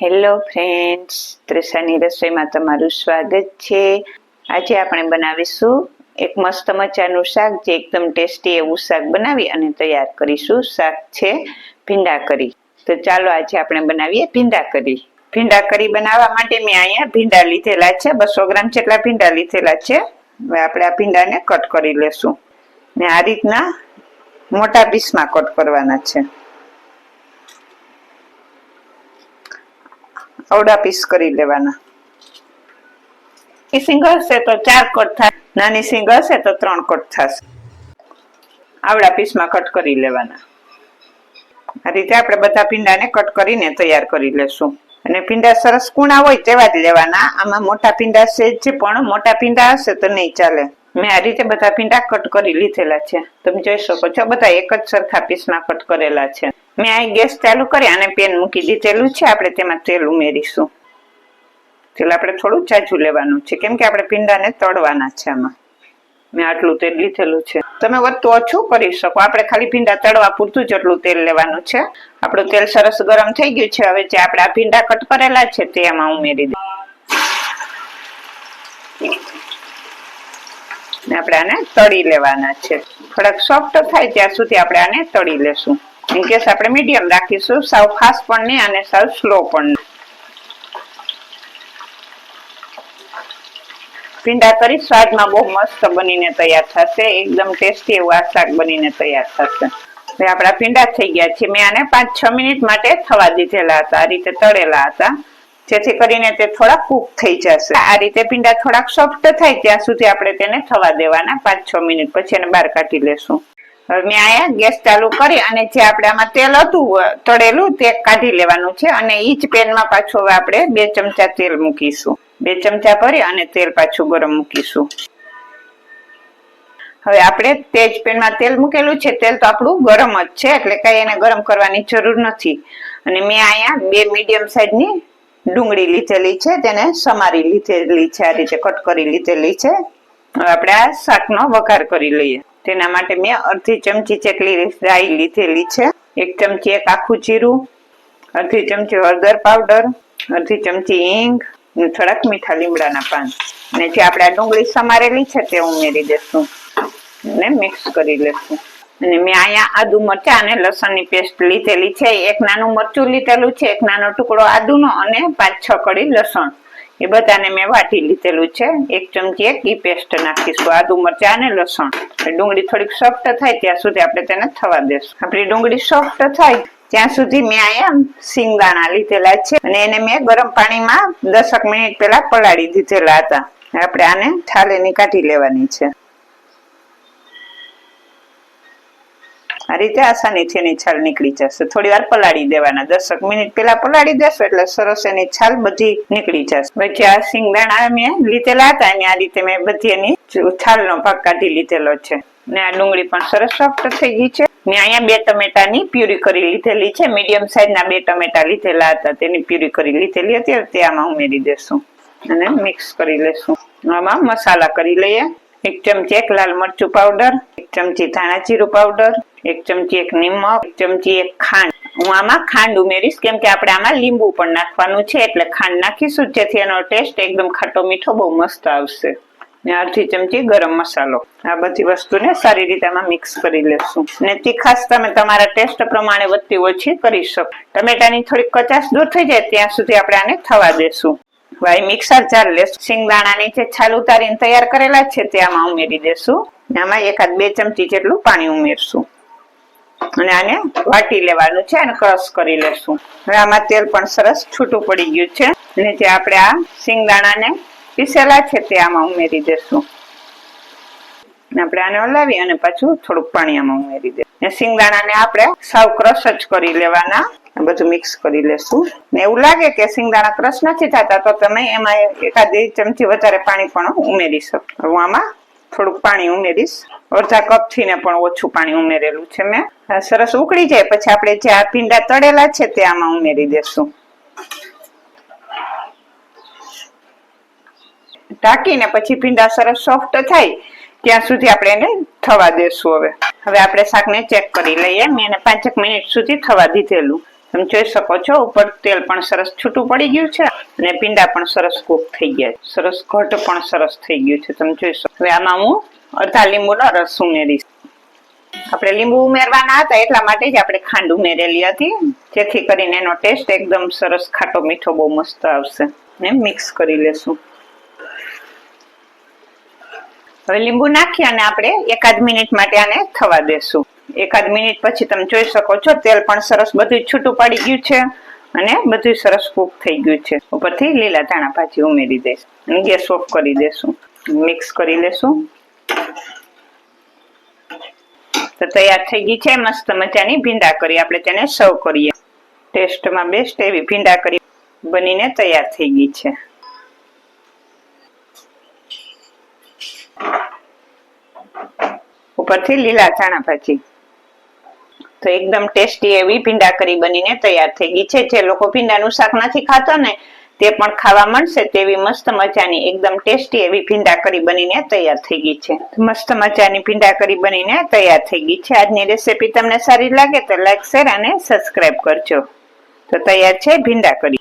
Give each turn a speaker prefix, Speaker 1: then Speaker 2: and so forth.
Speaker 1: Hello friends ત્રિષાની રસોઈમાં તમારું સ્વાગત છે આજે આપણે બનાવીશું એક મસ્ત મજાનું શાક જે એકદમ ટેસ્ટી એવું શાક બનાવી અને તૈયાર કરીશું શાક છે ભીંડા કરી તો ચાલો આજે આપણે બનાવીએ ભીંડા કરી ભીંડા કરી બનાવવા માટે મેં અહીંયા ભીંડા લીધેલા છે બસો ગ્રામ જેટલા ભીંડા લીધેલા છે હવે આપણે આ ભીંડાને કટ કરી લેશું ને આ રીતના મોટા પીસમાં કટ કરવાના છે અવડા પીસ કરી લેવાના. એ સિંગ તો ચાર કટ થાય, નાની સિંગ હશે તો ત્રણ કટ થશે. આવડા પીસમાં કટ કરી લેવાના. આ રીતે આપણે બધા પીંડાને કટ કરીને તૈયાર કરી લેશું. અને પીંડા સરસ કૂણા હોય તેવા જ લેવાના. આમાં મોટા પીંડા છે જ, પણ મોટા પીંડા હશે તો નહીં ચાલે. મેં આ રીતે બધા પીંડા કટ કરી લીધેલા છે. તમે જોઈ શકો છો, બધા એક જ સરખા પીસમાં કટ કરેલા છે. મેં અહીં ગેસ ચાલુ કરી અને પેન મૂકી દીધેલું છે. આપણે તેમાં તેલ ઉમેરીશું. તેલ આપણે થોડું ચાચું લેવાનું છે. કેમ કે આપણે પીંડાને તળવાના છે આમાં. મેં આટલું તેલ લીધેલું છે. તમે વધતું ઓછું કરી શકો. આપણે ખાલી ભીંડા તળવા પૂરતું જ એટલું તેલ લેવાનું છે. આપણું તેલ સરસ ગરમ થઈ ગયું છે. હવે જે આપણે આ ભીંડા કટ કરેલા છે તે એમાં ઉમેરી દે. આપણે આને તળી લેવાના છે. થોડાક સોફ્ટ થાય ત્યાં સુધી આપણે આને તળી લેશું. કેસ આપણે મીડિયમ રાખીશું, સાવ ફાસ્ટ પણ નહીં અને સાવ સ્લો પણ ભીંડા કરી સ્વાદમાં બહુ મસ્ત બનીને તૈયાર થશે, એકદમ ટેસ્ટી એવું આ શાક બનીને તૈયાર થશે. હવે આપણા ભીંડા થઈ ગયા છે. મેં આને પાંચ છ મિનિટ માટે થવા દીધેલા હતા, આ રીતે તળેલા હતા. જેથી કરીને તે થોડા કૂક થઈ જશે. આ રીતે ભીંડા થોડાક સોફ્ટ થાય ત્યાં સુધી આપણે તેને થવા દેવાના પાંચ છ મિનિટ પછી એને બહાર કાઢી લેશું. મેં અહીંયા ગેસ ચાલુ કરી અને જે આપણે આમાં તેલ હતું, તળેલું તે કાઢી લેવાનું છે અને એ જ પેનમાં પાછું હવે આપણે બે ચમચા તેલ મૂકીશું. બે ચમચા ભરી અને તેલ પાછું ગરમ મૂકીશું. હવે આપણે તે જ પેનમાં તેલ મૂકેલું છે. તેલ તો આપણું ગરમ જ છે, એટલે કઈ એને ગરમ કરવાની જરૂર નથી. અને મેં અહીંયા બે મીડિયમ સાઈઝની ડુંગળી લીધેલી છે, તેને સમારી લીધેલી છે, આ રીતે કટ કરી લીધેલી છે. હવે આપણે આ શાકનો વઘાર કરી લઈએ. તેના માટે મેં અડધી ચમચી જેટલી રાઈ લીધેલી છે. એક ચમચી એક આખું જીરું, અડધી ચમચી હળદર પાવડર, અડધી ચમચી હિંગ અને થોડાક મીઠા લીમડાના પાન. અને જે આપણે આ ડુંગળી સમારેલી છે તે ઉમેરી દેશું અને મિક્સ કરી લેશું. અને મેં અહીંયા આદુ મરચા અને લસણની પેસ્ટ લીધેલી છે. એક નાનું મરચું લીધેલું છે, એક નાનો ટુકડો આદુનો અને પાંચ છ કડી લસણ. એ બધાને મેં વાટી લીધેલું છે. એક ચમચી એક ઈ પેસ્ટ નાખીશું. આદુ મરચા અને લસણ. ડુંગળી થોડીક સોફ્ટ થાય ત્યાં સુધી આપણે તેને થવા દેશું. આપણી ડુંગળી સોફ્ટ થાય ત્યાં સુધી મેં અહીંયા સિંગદાણા લીધેલા છે અને એને મેં ગરમ પાણીમાં દસક મિનિટ પહેલા પલાળી દીધેલા હતા. આપણે આને થાલેની કાઢી લેવાની છે. આ રીતે આસાનીથી એની છાલ નીકળી જશે. થોડી વાર પલાળી દેવાના. દસક મિનિટ પેલા પલાળી દેશો એટલે સરસ એની છાલ બધી નીકળી જશે. પછી આ સિંગદાણા મેં લીધેલા હતા અને આ રીતે મેં બધી એની છાલનો ભાગ કાઢી લીધેલો છે. ને આ ડુંગળી પણ સરસ સોફ્ટ થઈ ગઈ છે. ને અહીંયા બે ટમેટાની પ્યુરી કરી લીધેલી છે. મીડિયમ સાઈઝના બે ટમેટા લીધેલા હતા. તેની પ્યુરી કરી લીધેલી હતી. તે આમાં ઉમેરી દેશું. અને મિક્સ કરી લેશું. આમાં મસાલા કરી લઈએ. એક ચમચી એક લાલ મરચું પાવડર, એક ચમચી ધાણા જીરું પાવડર એક ચમચી એક નિમક એક ચમચી એક ખાંડ. હું આમાં ખાંડ ઉમેરીશ, કેમ કે આપણે આમાં લીંબુ પણ નાખવાનું છે, એટલે ખાંડ નાખીશું, જેથી એનો ટેસ્ટ એકદમ ખાટો મીઠો બહુ મસ્ત આવશે. ને અડધી ચમચી ગરમ મસાલો. આ બધી વસ્તુને સારી રીતે આમાં મિક્સ કરી લેશું. ને તીખાશ તમે તમારા ટેસ્ટ પ્રમાણે વધતી ઓછી કરી શકો. ટમેટાની થોડીક કચાશ દૂર થઈ જાય, ત્યાં સુધી આપણે આને થવા દેશું. ભાઈ મિક્સર જાર લેશું. સિંગદાણાની જે છાલ ઉતારીને તૈયાર કરેલા છે, તે આમાં ઉમેરી દેશું. આમાં એકાદ બે ચમચી જેટલું પાણી ઉમેરશું. અને આને વાટી લેવાનું છે અને ક્રશ કરી લેશું. હવે આમાં તેલ પણ સરસ છૂટું પડી ગયું છે. અને જે આપણે આ સિંગદાણાને પીસેલા છે તે આમાં ઉમેરી દેશું. આપણે આને હલાવી અને પાછું થોડુંક પાણી આમાં ઉમેરી દે સિંગદાણાને આપણે સાવ ક્રશ જ કરી લેવાના. બધું મિક્સ કરી લેશું. ને એવું લાગે કે સિંગદાણા ક્રશ નથી થતા, તો તમે એમાં એકાદ ચમચી વધારે પાણી પણ ઉમેરી શકો. હું આમાં થોડુંક પાણી ઉમેરીશ. અડધા કપથી ને પણ ઓછું પાણી ઉમેરેલું છે મેં. સરસ ઉકળી જાય. પછી આપણે જે આ ભીંડા તળેલા છે તે આમાં ઉમેરી દેશું. ઢાંકીને પછી ભીંડા સરસ સોફ્ટ થાય. ત્યાં સુધી આપણે એને થવા દેશું હવે. હવે આપણે શાકને ચેક કરી લઈએ. મેં એને પાંચેક મિનિટ સુધી થવા દીધેલું. તમે જોઈ શકો છો, ઉપર તેલ પણ સરસ છૂટું પડી ગયું છે અને પીંડા પણ સરસ કૂક થઈ ગયા છે. સરસ ઘટ પણ સરસ થઈ ગયું છે, તમે જોઈ શકો. આમાં હું અડધા લીંબુનો રસ ઉમેરીશ. આપણે લીંબુ ઉમેરવાના હતા, એટલા માટે જ આપણે ખાંડ ઉમેરેલી હતી, જેથી કરીને એનો ટેસ્ટ એકદમ સરસ ખાટો મીઠો બહુ મસ્ત આવશે. ને મિક્સ કરી લેશું. હવે લીંબુ નાખી અને આપણે એકાદ મિનિટ માટે આને થવા દેશું. એકાદ મિનિટ પછી તમે જોઈ શકો છો, તેલ પણ સરસ બધું છૂટું પાડી ગયું છે અને બધું સરસ કૂક થઈ ગયું છે. ઉપરથી લીલા ધાણા ભાજી ઉમેરી દઈશ અને ગેસ ઓફ કરી દેશું. મિક્સ કરી લેશું. તો તૈયાર થઈ ગઈ છે, મસ્ત મજાની ભીંડા કરી. આપણે તેને સર્વ કરીએ. ટેસ્ટમાં બેસ્ટ એવી ભીંડા કરી બનીને તૈયાર થઈ ગઈ છે. ઉપરથી લીલા ધાણા ભાજી. તો એકદમ ટેસ્ટી એવી ભીંડા કરી બનીને તૈયાર થઈ ગઈ છે. જે લોકો ભીંડાનું શાક નથી ખાતા ને, તે પણ ખાવા મળશે તેવી મસ્ત મજાની, એકદમ ટેસ્ટી એવી ભીંડા કરી બનીને તૈયાર થઈ ગઈ છે. મસ્ત મજાની ભીંડા કરી બનીને તૈયાર થઈ ગઈ છે. આજની રેસીપી તમને સારી લાગે તો લાઈક, શેર અને સબસ્ક્રાઇબ કરજો. તો તૈયાર છે ભીંડા કરી